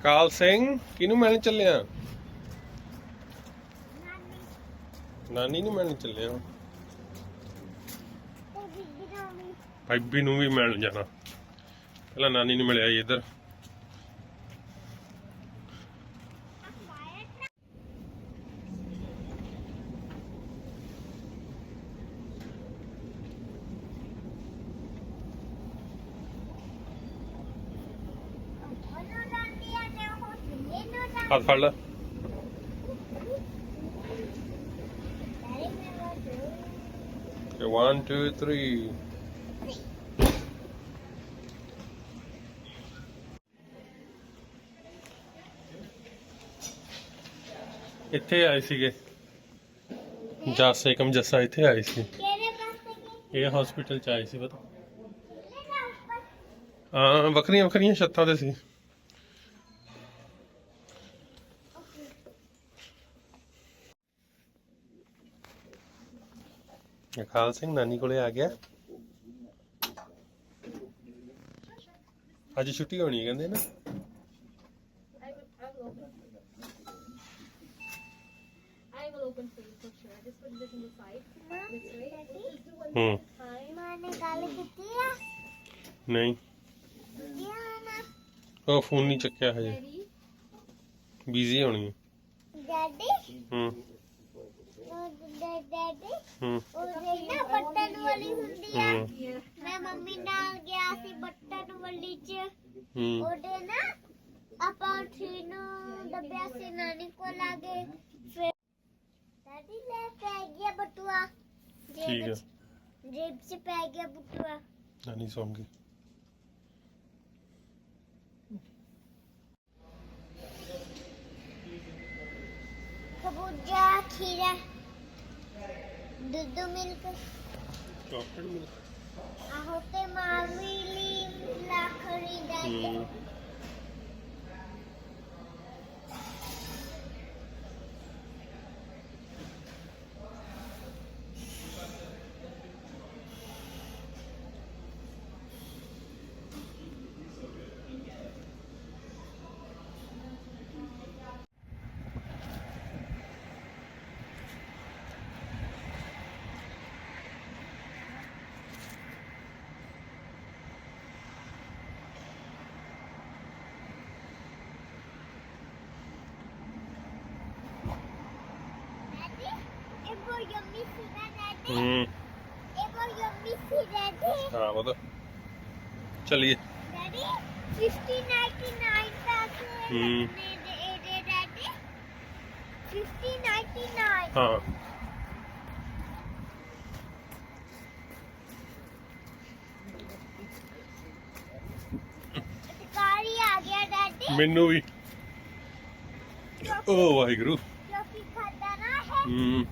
ਅਕਾਲ ਸਿੰਘ ਕਿਹਨੂੰ ਮਿਲਣ ਚੱਲਿਆ? ਨਾਨੀ ਨੂੰ ਮਿਲਣ ਚੱਲਿਆ ਭਾਬੀ ਨੂੰ ਵੀ ਮਿਲਣ ਜਾਣਾ। ਪਹਿਲਾਂ ਨਾਨੀ ਨੂੰ ਮਿਲਿਆ ਜੀ ਇੱਧਰ ਹੱਥ ਫੜ ਲੈ। Okay, one, two, three. ਇੱਥੇ ਆਏ ਸੀਗੇ। ਜੱਸ ਏਕਮ ਜੱਸਾ ਇੱਥੇ ਆਏ ਸੀ। ਇਹ ਹਸਪੀਟਲ ਚ ਆਏ ਸੀ ਪਤਾ। ਹਾਂ ਵੱਖਰੀਆਂ ਵੱਖਰੀਆਂ ਛੱਤਾਂ ਤੇ ਸੀ। ਅਕਾਲ ਸਿੰਘ ਨਾਨੀ ਕੋਲੇ ਆ ਗਿਆ ਅੱਜ ਛੁੱਟੀ ਹੋਣੀ ਹੈ ਕਹਿੰਦੇ ਨਾ ਹੂੰ. ਮਾਂ ਗੱਲ ਕੀਤੀ ਆ ਨਹੀਂ ਉਹ ਫੋਨ ਨਹੀਂ ਚੱਕਿਆ ਹਜੇ? ਬਿਜ਼ੀ ਹੋਣੀ ਹੈ ਡੈਡੀ ਹੂੰ ਡੈਡੀ। ਹੂੰ। ਉਹ ਨਾ ਬਟਨ ਵਾਲੀ ਹੁੰਦੀ ਆ। ਹੂੰ। Yeah. ਮੈਂ ਮੰਮੀ ਨਾਲ ਗਿਆ ਸੀ ਬਟਨ ਵਾਲੀ ਚ। ਹੂੰ। ਉਹਦੇ ਨਾ ਆਪਾਂ ਉੱਠੀ ਨੂੰ ਦੱਬਿਆ ਸੀ ਨਾਨੀ ਕੋਲ ਆ ਗਏ ਫਿਰ ਡੈਡੀ ਲੈ ਪੈ ਗਿਆ ਬਟੂਆ। ਠੀਕ ਜੇਬ ਹੈ ਚ- ਜੇਬ ਚ ਪੈ ਗਿਆ ਬਟੂਆ। ਨਾਨੀ ਸੌਂ ਗਈ। ਖਬੂਜਾ ਖੀਰਾ। ਦੁੱਧ ਮਿਲਕ। ਚਾਕਲੇਟ ਮਿਲ ਆਹੋ ਤੇ ਮਾਵੀ ਲਈ ਲੱਖੜੀ ਦਾ ਹੂੰ ਡੈਡੀ ਇਹ ਬਹੁਤ ਯੰਮੀ ਸੀ ਨਾ ਡੈਡੀ ਹੂੰ। ਇਹ ਬਹੁਤ ਯੰਮੀ ਸੀ ਡੈਡੀ ਹਾਂ ਉਹ ਚਲਿਏ। ਡੈਡੀ 5099 ਤੱਕ ਹੂੰ। ਨੇ ਦੇ ਇਹਦੇ ਡੈਡੀ 5099 ਹਾਂ। ਕਾਰੀ ਆ ਗਿਆ ਡੈਡੀ ਮੈਨੂੰ ਵੀ। ਓ ਵਾਹਿਗੁਰੂ। ਕਿਉਂਕਿ ਖਾਦਾ ਨਾ ਹੈ ਹੂੰ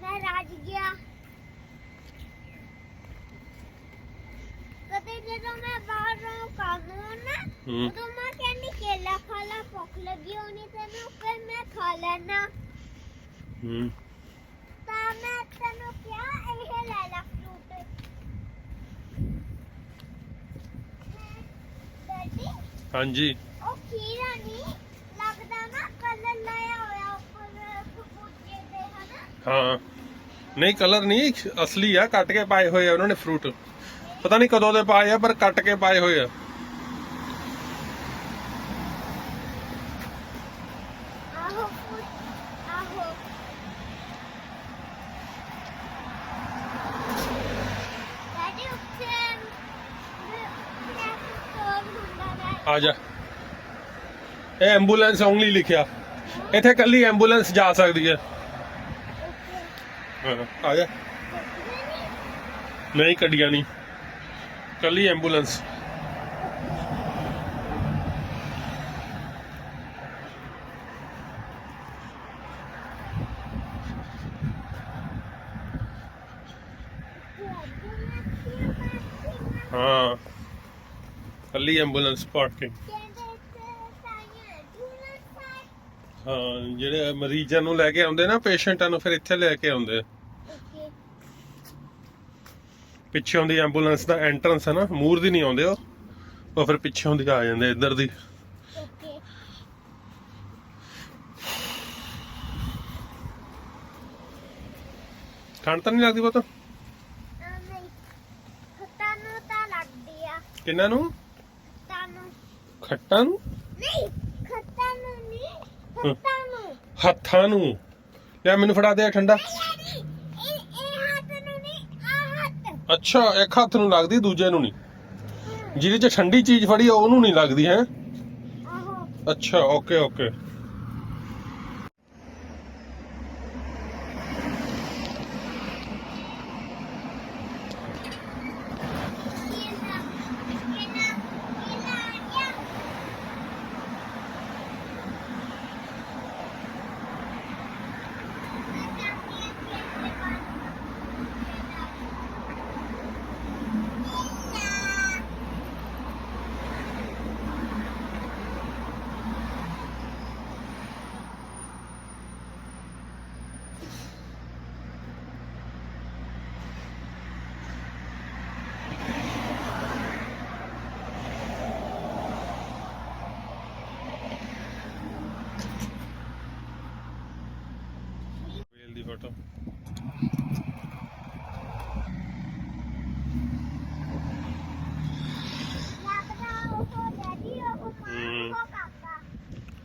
ਮੈਂ ਰਾਜ ਗਿਆ ਕਦੇ ਜਦੋਂ ਮੈਂ ਬਾਹਰੋਂ ਕੰਮ ਹੋਣਾ ਹੂੰ। ਉਦੋਂ ਮੈਂ ਕਹਿੰਦੀ ਕੇਲਾ ਖਾ ਲਾ ਭੁੱਖ ਲੱਗੀ ਹੋਣੀ ਤੈਨੂੰ ਫਿਰ ਮੈਂ ਖਾ ਲੈਣਾ ਹੂੰ। ਤਾਂ ਮੈਂ ਤੈਨੂੰ ਕਿਹਾ ਇਹ ਲੈ ਲੈ ਫਰੂਟ ਡੈਡੀ ਹਾਂਜੀ। ਉਹ ਖੀਰਾ ਨਹੀਂ ਲੱਗਦਾ ਨਾ ਕਲਰ ਲਾਇਆ ਹੋਇਆ ਉੱਪਰ ਖਬੂਜੇ ਦੇ ਹਨਾ। ਹਾਂ। ਨਹੀਂ ਕਲਰ ਨਹੀਂ ਅਸਲੀ ਆ ਕੱਟ ਕੇ ਪਾਏ ਹੋਏ ਆ ਉਹਨਾਂ ਨੇ ਫਰੂਟ ਪਤਾ ਨਹੀਂ ਕਦੋਂ ਦੇ ਪਾਏ ਆ ਪਰ ਕੱਟ ਕੇ ਪਾਏ ਹੋਏ ਆ। ਆ ਜਾ। ਇਹ ਐਂਬੂਲੈਂਸ ਓਨਲੀ ਲਿਖਿਆ। ਇੱਥੇ ਕੱਲੀ ਐਂਬੂਲੈਂਸ ਜਾ ਸਕਦੀ ਹੈ। ਹਾਂ, ਆ ਜਾ। ਨਹੀਂ ਕੱਢੀਆਂ ਨਹੀਂ। ਕੱਲੀ ਐਂਬੂਲੈਂਸ। ਹਾਂ ਕੱਲੀ ਐਂਬੂਲੈਂਸ ਪਾਰਕਿੰਗ ਹਾਂ, ਜਿਹੜੇ ਮਰੀਜ਼ਾਂ ਨੂੰ ਲੈ ਕੇ ਆਉਂਦੇ ਨਾ, ਪੇਸ਼ੈਂਟਾਂ ਨੂੰ ਫਿਰ ਇੱਥੇ ਲੈ ਕੇ ਆਉਂਦੇ। ਪਿੱਛੇ ਦੀ ਐਂਬੂਲੈਂਸ ਦਾ ਐਂਟਰੈਂਸ ਹੈ ਨਾ ਮੂਰ ਦੀ ਨਹੀਂ ਆਉਂਦੇ ਉਹ। ਉਹ ਫਿਰ ਪਿੱਛੋਂ ਦੀ ਆ ਜਾਂਦੇ ਇੱਧਰ ਦੀ। ਠੰਡ ਤਾਂ ਨਹੀਂ ਲੱਗਦੀ ਪੁੱਤ? ਤੁਹਾਨੂੰ ਤਾਂ ਲੱਗਦੀ ਨੂੰ? ਤੁਹਾਨੂੰ ਖੱਟਾਂ ਨੂੰ? ਨਹੀਂ ਖੱਟਾਂ ਨੂੰ ਨਹੀਂ ਹੱਥਾਂ ਨੂੰ। ਹੱਥਾਂ ਨੂੰ। ਯਾ ਮੈਨੂੰ ਫੜਾ ਦੇ ਠੰਡਾ। ਅੱਛਾ ਇੱਕ ਹੱਥ ਨੂੰ ਲੱਗਦੀ ਦੂਜੇ ਨੂੰ ਨਹੀਂ। ਜਿਹਦੇ 'ਚ ਠੰਡੀ ਚੀਜ਼ ਫੜੀ ਆ ਉਹਨੂੰ ਨਹੀਂ ਲੱਗਦੀ ਹੈ? ਆਹੋ। ਅੱਛਾ ਓਕੇ ਓਕੇ ਇਹਨਾ ਇਹਨਾ ਇਹਨਾ ਆ ਵੇਲ ਦੀ ਫੋਟੋ ਲੱਗਦਾ ਉਹ ਡੈਡੀ ਉਹ ਹਮ। ਮਾਂ ਉਹ ਕਾਕਾ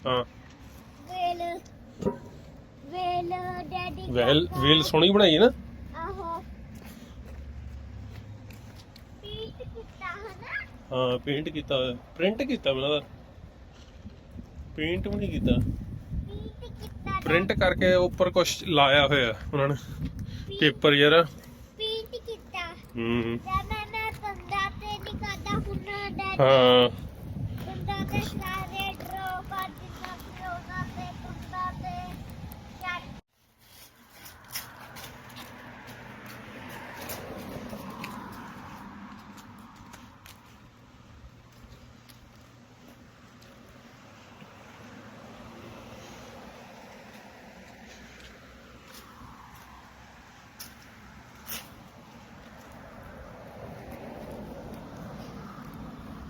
ਹਾਂ। ਵੇਲ ਵੇਲ ਡੈਡੀ ਵੇਲ ਕਾਕਾ। ਵੇਲ ਸੋਹਣੀ ਬਣਾਈ ਹੈ ਨਾ? ਆਹੋ। ਪੀਟ ਕੀਤਾ ਹਨਾ ਹਾਂ ਪੇਂਟ ਕੀਤਾ ਪ੍ਰਿੰਟ ਕੀਤਾ ਮੈਨੂੰ ਲੱਗਦਾ ਪੇਂਟ ਵੀ ਨਹੀਂ ਕੀਤਾ। ਪੀਟ ਕੀਤਾ ਪ੍ਰਿੰਟ ਕਰਕੇ ਉੱਪਰ ਕੁਝ ਲਾਇਆ ਹੋਇਆ ਉਹਨਾਂ ਨੇ। ਪੇਪਰ ਯਾਰ। ਪੀਟ ਕੀਤਾ। ਹੂੰ। ਤੇ ਮੈਂ ਮੈਂ ਕੰਦਾ ਤੇ ਨਹੀਂ ਕਰਦਾ ਹੁਣ ਡੈਡੀ ਹਾਂ ਕੰਦਾ ਤੇ ਸਾਰੇ ਡਰਾ ਕਰ ਦਿੱਤਾ ਸੀ ਉਹਨਾਂ ਤੇ ਕੰਦਾ ਤੇ ਚੱਲ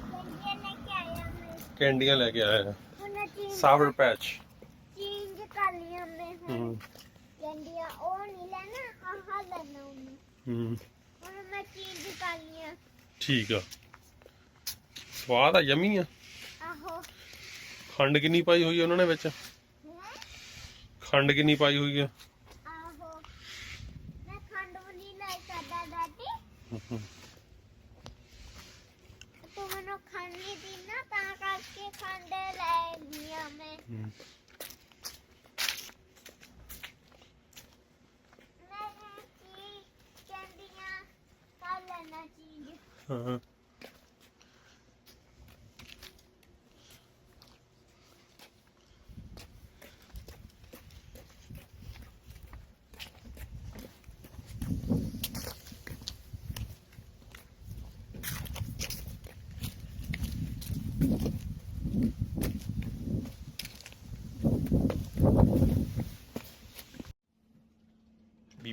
ਕੰਦੀਆਂ ਲੈ ਕੇ ਆਇਆ ਮੈਂ ਕੈਂਡੀਆਂ ਲੈ ਕੇ ਆਇਆ। ਸਾਵਰ ਪੈਚ ਚੇਂਜ ਕਰ ਲਿਆ ਮੈਂ ਹੁਣ। ਹੂੰ। ਕਹਿੰਦੀਆਂ ਉਹ ਨਹੀਂ ਲੈਣਾ ਆਹ ਲੈਣਾ ਹੂੰ। ਹੁਣ ਮੈਂ ਚੇਂਜ ਕਰ ਲਿਆ ਠੀਕ ਆ। ਸਵਾਦ ਆ ਯਮੀ ਆ। ਆਹੋ। ਖੰਡ ਕਿੰਨੀ ਪਾਈ ਹੋਈ ਉਹਨਾਂ ਨੇ ਵਿੱਚ? ਖੰਡ ਕਿੰਨੀ ਪਾਈ ਹੋਈ ਆ? ਆਹੋ। ਮੈਂ ਖੰਡ ਵੀ ਨਹੀਂ ਲੈ ਸਕਦਾ ਦਾਦੀ ਤੂੰ ਮੈਨੂੰ ਖੰਡ ਨਹੀਂ ਦੇਣਾ ਤਾਂ ਕਰਕੇ ਖੰਡ ਲੈ ਲਿਆ ਮੈਂ ਹੂੰ। ਮੈਂ ਕੀ ਕਹਿੰਦੀਆਂ ਕਰ ਲੈਣਾ ਚੀਜ਼ ਹਾਂ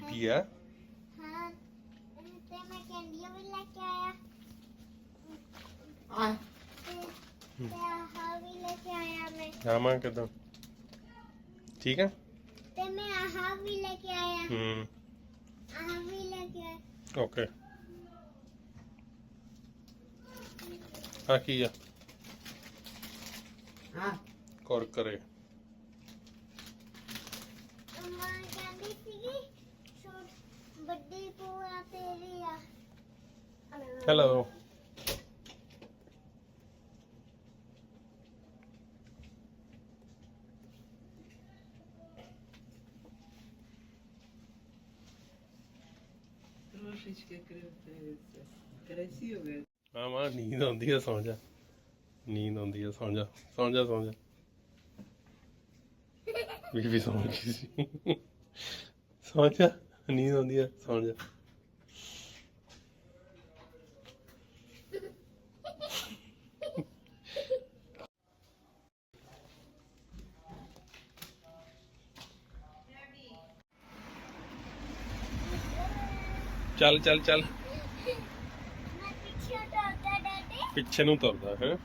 ਬੀਬੀ ਆ ਹਾਂ। ਤੇ ਮੈਂ ਕੈਂਡੀਆਂ ਵੀ ਲੈ ਕੇ ਆਇਆ। ਆ ਤੇ ਆਹ ਵੀ ਲੈ ਕੇ ਆਇਆ ਮੈਂ। ਆਵਾਂ ਕਿਦਾਂ? ਠੀਕ ਹੈ? ਤੇ ਮੈਂ ਆਹ ਵੀ ਲੈ ਕੇ ਆਇਆ। ਹੂੰ। ਆਹ ਵੀ ਲੈ ਕੇ ਆਇਆ। ਓਕੇ। ਆ ਕੀ ਆ? ਆ ਕੁਰਕਰੇ। ਅੰਮਾ ਕਹਿੰਦੀ ਸੀਗੀ ਵੱਡੀ ਪੂਆ ਤੇਰੀ ਆ ਹੈਲੋ Трошечки красивится. Красивая. ਆ ਮਾਂ ਨੀਂਦ ਆਉਂਦੀ ਆ ਸੌਂ ਜਾ ਨੀਂਦ ਆਉਂਦੀ ਆ ਸੌਂ ਜਾ ਸੌਂ ਜਾ ਸੌਂ ਜਾ ਬੀਬੀ ਸੌਂ ਗਈ ਸੀ ਸੌਂ ਜਾ ਨੀਂਦ ਆਉਂਦੀ ਆ ਸੌਂ ਜਾ ਚੱਲ ਚੱਲ ਚੱਲ। ਪਿੱਛੇ ਨੂੰ ਤੁਰਦਾ ਹੈ।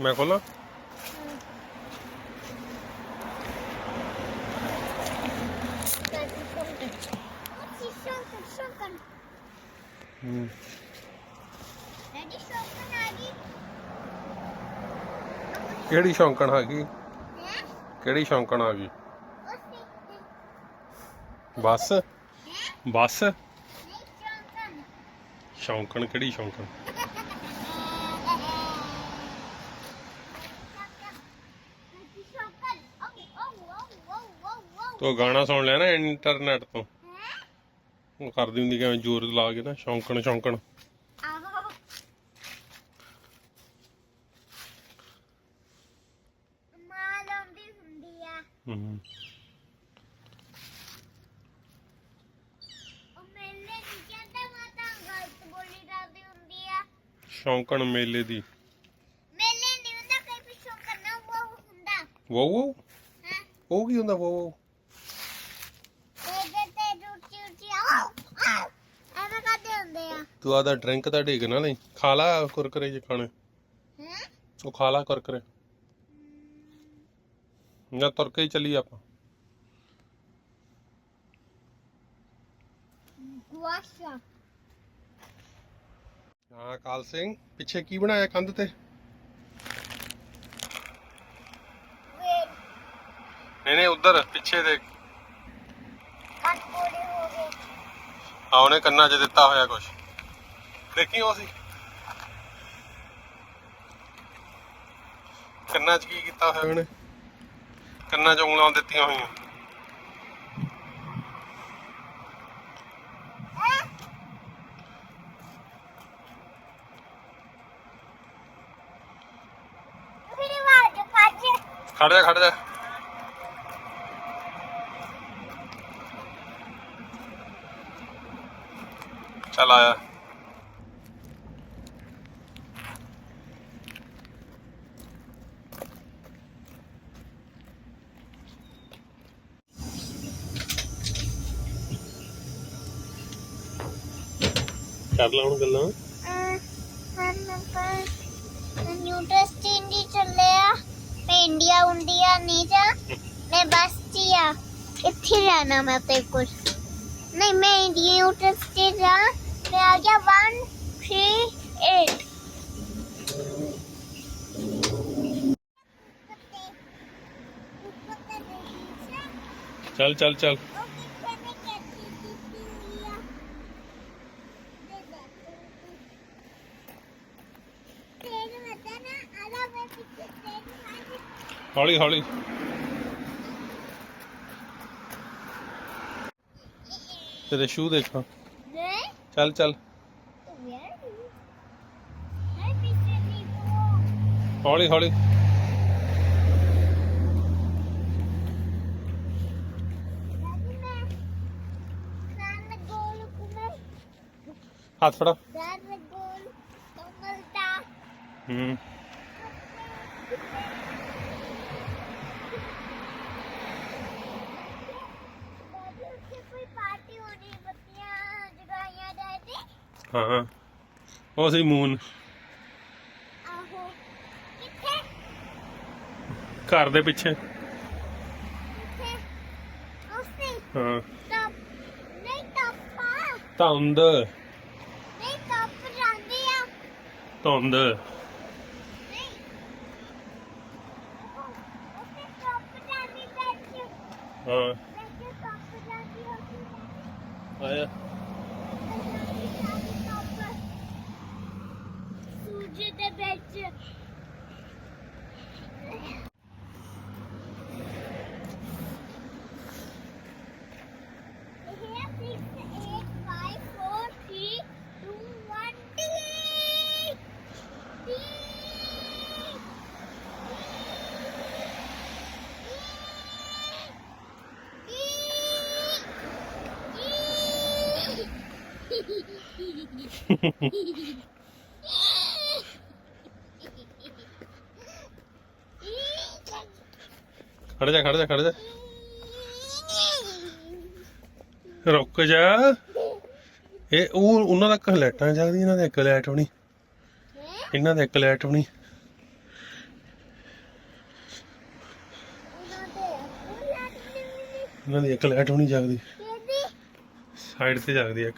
ਮੈਂ ਖੋਲਾਂ? ਹੂੰ ਡੈਡੀ ਸ਼ੌਂਕਣ ਆ ਗਈ ਕਿਹੜੀ ਸ਼ੌਂਕਣ ਆ ਗਈ ਕਿਹੜੀ ਸ਼ੌਂਕਣ ਆ ਗਈ? ਬੱਸ? ਬੱਸ? ਸ਼ੌਂਕਣ ਕਿਹੜੀ ਸ਼ੌਂਕਣ? ਤੂੰ ਗਾਣਾ ਸੁਣ ਲਿਆ ਨਾ ਇੰਟਰਨੈਟ ਤੋਂ? ਉਹ ਕਰਦੀ ਹੁੰਦੀ ਕਿਵੇਂ ਜ਼ੋਰ ਲਾ ਕੇ ਨਾ? ਸ਼ੌਂਕਣ ਸ਼ੌਂਕਣ ਆਹੋ ਮਾਂ ਲਾਉਂਦੀ ਹੁੰਦੀ ਆ ਹੂੰ ਉਹ ਮੇਲੇ ਨਹੀਂ ਕਹਿੰਦਾ ਮਾਤਾ ਗਲਤ ਬੋਲੀ ਜਾਂਦੀ ਹੁੰਦੀ ਆ ਸ਼ੌਂਕਣ ਮੇਲੇ ਦੀ। ਮੇਲੇ ਨਹੀਂ ਹੁੰਦਾ ਕਈ ਪਿੱਛੋਂ ਕਰਨਾ ਉਹ ਹੁੰਦਾ। ਵੋ ਵੋ ਹਾਂ। ਉਹ ਕੀ ਹੁੰਦਾ ਵੋ ਵੋ ਇਹਦੇ ਤੇ ਆਦਾ ਡਰਿੰਕ ਤਾਂ ਢੇਗ ਨਾ ਲਈ। ਖਾ ਲਾ ਕੁਰਕਰੇ ਜੇ ਖਾਣੇ। ਹੈ? ਉਹ ਖਾ ਲਾ ਕੁਰਕਰੇ। ਨਾ ਤੁਰ ਕੇ ਹੀ ਚੱਲੀ ਆਪਾਂ। ਗੁਆਸ਼ਾ ਹਾਂ ਕਾਲ ਸਿੰਘ, ਪਿੱਛੇ ਕੀ ਬਣਾਇਆ ਕੰਧ ਤੇ? ਵੇ ਨਹੀਂ ਨਹੀਂ, ਉਧਰ, ਪਿੱਛੇ ਦੇ ਕੰਨ ਹੋ ਗਏ ਆ ਉਹਨੇ ਕੰਨਾਂ 'ਚ ਦਿੱਤਾ ਹੋਇਆ ਕੁਝ ਦੇਖੀ ਉਹ ਸੀ? ਕੰਨਾਂ 'ਚ ਕੀ ਕੀਤਾ ਹੋਇਆ ਉਹਨੇ? ਕੰਨਾਂ 'ਚ ਉਂਗਲਾਂ ਦਿੱਤੀਆਂ ਹੋਈਆਂ। ਖੜ ਜਾ ਖੜ ਜਾ। ਚੱਲ ਆਇਆ। ਕਰ ਲਾ ਹੁਣ ਗੱਲਾਂ। ਹਨ ਪਰ ਨਿਊ ਟੈਸਟ ਇੰਡੀ ਚੱਲਿਆ। ਮੈਂ ਇੰਡੀਆ ਹੁੰਦੀਆ ਨਹੀਂ ਜਾ ਮੈਂ ਬਸ ਚ ਆ ਇੱਥੇ ਰਹਿਣਾ ਮੈਂ ਤੇ ਕੁਝ ਨਹੀਂ ਮੈਂ ਇੰਡੀਆ ਨਿਊ ਟੈਸਟ ਜਾ ਮੈਂ ਆ ਗਿਆ 1 3 8 ਚੱਲ ਹੌਲੀ ਹੌਲੀ। ਤੇਰੇ ਸ਼ੂ ਦੇਖਾਂ। ਚੱਲ ਚੱਲ। ਹੌਲੀ ਹੌਲੀ। ਹੱਥ ਫੜਾ। ਹੂੰ ਕੋਈ ਪਾਰਟੀ ਹੋਣੀ ਬੱਤੀਆਂ ਜਗਾਈਆਂ ਜਾਂਦੇ ਹਾਂ ਉਹ ਸੀ ਮੂਨ। ਆਹੋ। ਕਿੱਥੇ? ਘਰ ਦੇ ਪਿੱਛੇ। ਕਿੱਥੇ? ਉਸੇ ਹਾਂ। ਟੱਪ। ਨਹੀਂ ਟੱਪਾ। ਧੁੰਦ। ਨਹੀਂ ਟੱਪ ਜਾਂਦੀ ਆ। ਧੁੰਦ। ਨਹੀਂ। ਉਸੇ ਟੱਪ ਜਾਂਦੀ ਬੈਠ। ਹਾਂ। ਬੈਠ ਟੱਪ ਜਾਂਦੀ ਹੋ ਆਇਆ। ਖੜ ਜਾ ਖੜ ਜਾ ਖੜ ਜਾ। ਰੁਕ ਜਾ। ਇਹ ਉਹ ਉਹਨਾਂ ਦਾ ਕਲੈਟਾਂ ਜਾਂਦੀ ਇਹਨਾਂ ਦਾ ਇੱਕ ਲੈਟ ਹੋਣੀ। ਇਹਨਾਂ ਦਾ ਇੱਕ ਲੈਟ ਹੋਣੀ। ਇਹਨਾਂ ਦੀ ਇੱਕ ਲੈਟ ਹੋਣੀ ਜਾਗਦੀ। ਸਾਈਡ ਤੇ ਜਾਗਦੀ ਇੱਕ।